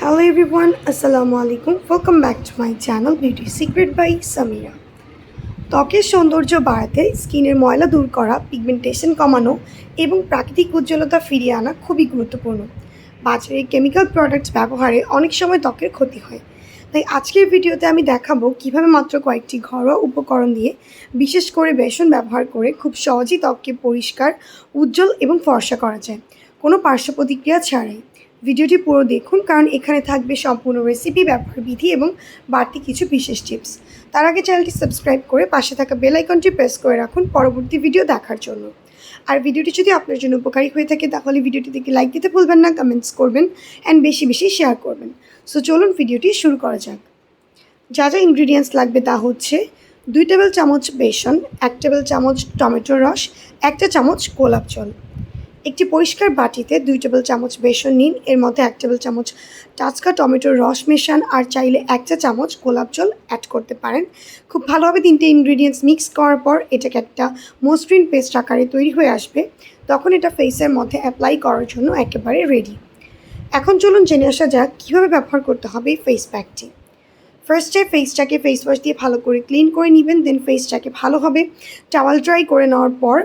Hello everyone, Assalamu alaikum. Welcome back to my channel Beauty Secret by Samira. ত্বকের সৌন্দর্য বাড়াতে স্কিনের ময়লা দূর করা পিগমেন্টেশন কমানো এবং প্রাকৃতিক উজ্জ্বলতা ফিরিয়ে আনা খুবই গুরুত্বপূর্ণ বাজারে কেমিক্যাল প্রোডাক্টস ব্যবহারে অনেক সময় ত্বকের ক্ষতি হয় তাই আজকের ভিডিওতে আমি দেখাবো কীভাবে মাত্র কয়েকটি ঘরোয়া উপকরণ দিয়ে বিশেষ করে বেসন ব্যবহার করে খুব সহজেই ত্বককে পরিষ্কার উজ্জ্বল এবং ফর্সা করা যায় কোনো পার্শ্ব প্রতিক্রিয়া ছাড়াই ভিডিওটি পুরো দেখুন, কারণ এখানে থাকবে সম্পূর্ণ রেসিপি ব্যবহার বিধি এবং বাড়তি কিছু বিশেষ টিপস তার আগে চ্যানেলটি সাবস্ক্রাইব করে পাশে থাকা বেল আইকনটি প্রেস করে রাখুন পরবর্তী ভিডিও দেখার জন্য। আর ভিডিওটি যদি আপনার জন্য উপকারী হয়ে থাকে, তাহলে ভিডিওটি দেখে লাইক দিতে ভুলবেন না কমেন্টস করবেন অ্যান্ড বেশি বেশি শেয়ার করবেন। সো চলুন ভিডিওটি শুরু করা যাক। যা যা ইনগ্রিডিয়েন্টস লাগবে তা হচ্ছে দুই টেবিল চামচ বেসন, এক টেবিল চামচ টমেটোর রস, একটা চামচ গোলাপ জল। একটি পরিষ্কার বাটিতে দুই টেবিল চামচ বেসন নিন। এর মধ্যে এক টেবিল চামচ টাচকা টমেটোর রস মেশান আর চাইলে একটা চামচ গোলাপ জল অ্যাড করতে পারেন। খুব ভালোভাবে তিনটে ইনগ্রিডিয়েন্টস মিক্স করার পর এটাকে একটা মসৃণ পেস্ট আকারে তৈরি হয়ে আসবে। তখন এটা ফেসের মধ্যে অ্যাপ্লাই করার জন্য একেবারে রেডি এখন চলুন জেনে আসা যাক কীভাবে ব্যবহার করতে হবে ফেস প্যাকটি ফার্স্টে ফেসটাকে ফেস ওয়াশ দিয়ে ভালো করে ক্লিন করে নেবেন দেন ফেসটাকে ভালোভাবে টাওয়াল ড্রাই করে নেওয়ার পর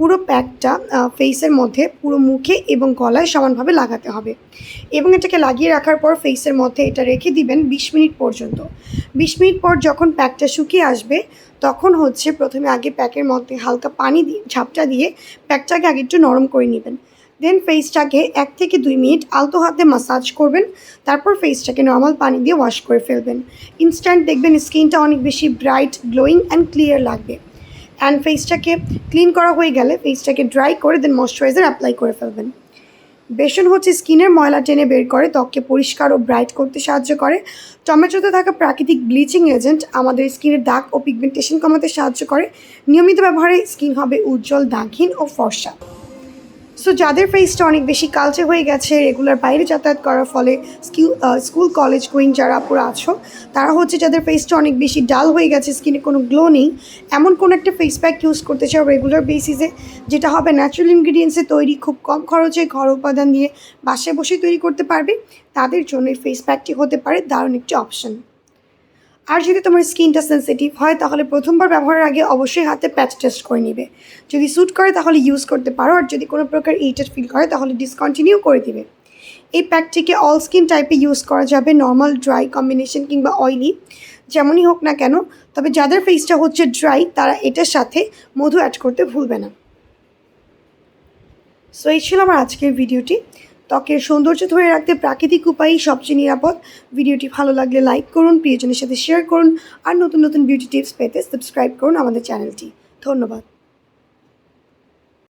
পুরো প্যাকটা ফেসের মধ্যে পুরো মুখে এবং গলায় সমানভাবে লাগাতে হবে। এবং এটাকে লাগিয়ে রাখার পর ফেসের মধ্যে এটা রেখে দিবেন বিশ মিনিট পর্যন্ত। বিশ মিনিট পর যখন প্যাকটা শুকিয়ে আসবে, তখন হচ্ছে প্রথমে আগে প্যাকের মধ্যে হালকা পানি দিয়ে ঝাপটা দিয়ে প্যাকটাকে আগে একটু নরম করে নেবেন। দেন ফেসটাকে এক থেকে দুই মিনিট আলতো হাতে মাসাজ করবেন, তারপর ফেসটাকে নর্মাল পানি দিয়ে ওয়াশ করে ফেলবেন। ইনস্ট্যান্ট দেখবেন স্কিনটা অনেক বেশি ব্রাইট গ্লোয়িং অ্যান্ড ক্লিয়ার লাগবে। অ্যান্ড ফেসটাকে ক্লিন করা হয়ে গেলে ফেসটাকে ড্রাই করে দেন ময়শ্চারাইজার অ্যাপ্লাই করে ফেলবেন। বেসন হচ্ছে স্কিনের ময়লা টেনে বের করে, ত্বককে পরিষ্কার ও ব্রাইট করতে সাহায্য করে। টমেটোতে থাকা প্রাকৃতিক ব্লিচিং এজেন্ট আমাদের স্কিনের দাগ ও পিগমেন্টেশন কমাতে সাহায্য করে। নিয়মিত ব্যবহারে স্কিন হবে উজ্জ্বল, দাগহীন ও ফর্সা। সো যাদের ফেসটা অনেক বেশি কালচে হয়ে গেছে রেগুলার বাইরে যাতায়াত করার ফলে স্কিল স্কুল কলেজ গোয়িং যারা পুরো আছো, তারা হচ্ছে যাদের ফেসটা অনেক বেশি ডাল হয়ে গেছে স্কিনে কোনো গ্লো নেই, এমন কোনো একটা ফেস প্যাক ইউজ করতে চাও রেগুলার বেসিসে যেটা হবে ন্যাচারাল ইনগ্রিডিয়েন্টসে তৈরি, খুব কম খরচে ঘর উপাদান দিয়ে বাসায় বসে তৈরি করতে পারবে, তাদের জন্য এই ফেস প্যাকটি হতে পারে দারুণ একটি অপশন আর যদি তোমার স্কিনটা সেন্সিটিভ হয়, তাহলে প্রথমবার ব্যবহারের আগে অবশ্যই হাতে প্যাচ টেস্ট করে নিবে। যদি স্যুট করে, তাহলে ইউজ করতে পারো। আর যদি কোনো প্রকার ইরিটেড ফিল করে, তাহলে ডিসকন্টিনিউ করে দিবে। এই প্যাকটিকে অল স্কিন টাইপে ইউজ করা যাবে নর্মাল ড্রাই কম্বিনেশন কিংবা অয়েলি যেমনই হোক না কেন। তবে যাদের ফেসটা হচ্ছে ড্রাই তারা এটার সাথে মধু অ্যাড করতে ভুলবে না। সো এই ছিল আমার আজকের ভিডিওটি ত্বকের সৌন্দর্য ধরে রাখতে প্রাকৃতিক উপায়ই সবচেয়ে নিরাপদ। ভিডিওটি ভালো লাগলে লাইক করুন, প্রিয়জনের সাথে শেয়ার করুন, আর নতুন নতুন বিউটি টিপস পেতে সাবস্ক্রাইব করুন আমাদের চ্যানেলটি ধন্যবাদ।